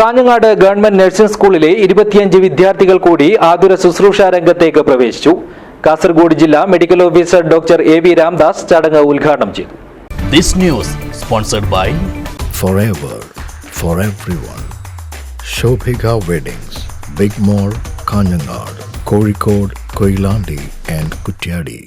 Kanhangad government nursing സ്കൂളിലെ ഇരുപത്തിയഞ്ച് വിദ്യാർത്ഥികൾ കൂടി ആതുര ശുശ്രൂഷ രംഗത്തേക്ക് പ്രവേശിച്ചു കാസർഗോഡ് ജില്ലാ medical officer doctor A V Ramdas ചടങ്ങ് ഉദ്ഘാടനം ചെയ്തു This news sponsored by forever for everyone. Shobhika weddings big mall Kanhangad Kozhikode Koyilandy and Kutyadi.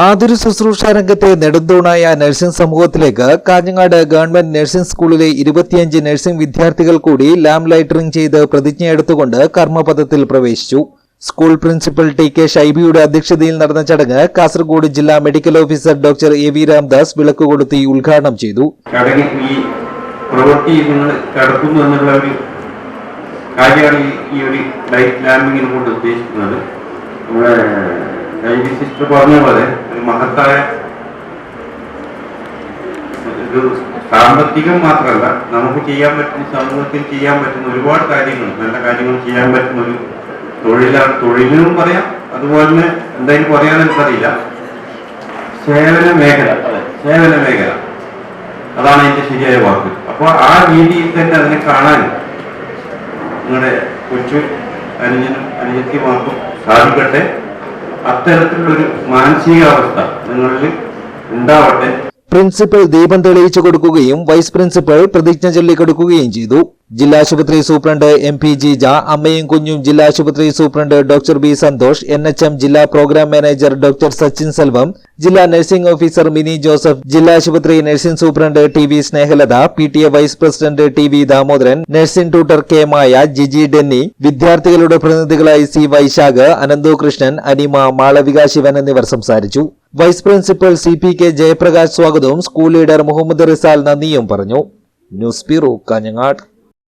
ആതുര ശുശ്രൂഷ രംഗത്തെ നെടുന്തൂണായ നഴ്സിംഗ് സമൂഹത്തിലേക്ക് കാഞ്ഞങ്ങാട് ഗവൺമെന്റ് നഴ്സിംഗ് സ്കൂളിലെ ഇരുപത്തിയഞ്ച് നഴ്സിംഗ് വിദ്യാർത്ഥികൾ കൂടി ലാം ലൈറ്ററിംഗ് ചെയ്ത് പ്രതിജ്ഞയെടുത്തുകൊണ്ട് കർമ്മപഥത്തിൽ പ്രവേശിച്ചു. സ്കൂൾ പ്രിൻസിപ്പൽ ടി കെ ഷൈബിയുടെ അധ്യക്ഷതയിൽ നടന്ന ചടങ്ങ് കാസർഗോഡ് ജില്ലാ medical officer doctor A V Ramdas വിളക്ക് കൊടുത്തി ഉദ്ഘാടനം ചെയ്തു. ഈ ഒരു ലൈറ്റ് ലാമ്പിങ്ങിനെ കൊണ്ട് ഉദ്ദേശിക്കുന്നത്. നമ്മുടെ ലൈബി സിസ്റ്റർ പറഞ്ഞ പോലെ ഒരു മഹത്തായ ഒരു സാമ്പത്തികം മാത്രമല്ല നമുക്ക് ചെയ്യാൻ പറ്റുന്ന സമൂഹത്തിൽ ചെയ്യാൻ പറ്റുന്ന ഒരുപാട് കാര്യങ്ങൾ നല്ല കാര്യങ്ങൾ ചെയ്യാൻ പറ്റുന്ന ഒരു തൊഴിലാണ് തൊഴിലിനും പറയാം അതുപോലെ തന്നെ എന്തായാലും പറയാൻ അറിയില്ല സേവന മേഖല സേവന മേഖല. അതാണ് അതിന്റെ ശരിയായ വാക്ക്. അപ്പോൾ ആ രീതിയിൽ തന്നെ അതിനെ കാണാൻ നിങ്ങളുടെ കൊച്ചു അനുജനും അനുജത്തിമാർക്കും സാധിക്കട്ടെ. അത്തരത്തിലുള്ളൊരു മാനസികാവസ്ഥ നിങ്ങളിൽ ഉണ്ടാവട്ടെ. പ്രിൻസിപ്പൽ ദീപം തെളിയിച്ചു കൊടുക്കുകയും വൈസ് പ്രിൻസിപ്പൽ പ്രതിജ്ഞ ചൊല്ലിക്കൊടുക്കുകയും ചെയ്തു. ജില്ലാശുപത്രി സൂപ്രണ്ട് എം പി ജീജ അമ്മയും കുഞ്ഞും ജില്ലാശുപത്രി superintendent doctor B Santhosh N H M ജില്ലാ programme manager doctor Sachin Selvam ജില്ലാ nursing officer Mini Joseph ജില്ലാശുപത്രി nursing superintendent T V Snehalatha P T A vice president T V Damodaran nursing tutor K Maya Jiji Denny വിദ്യാർത്ഥികളുടെ പ്രതിനിധികളായി C Vaishakh Ananthu Krishnan Anima Malavika Shivan എന്നിവർ സംസാരിച്ചു. Vice principal C P K Jayaprakash സ്വാഗതവും school leader Muhammad Rizal നന്ദിയും പറഞ്ഞു. News bureau Kanhangad.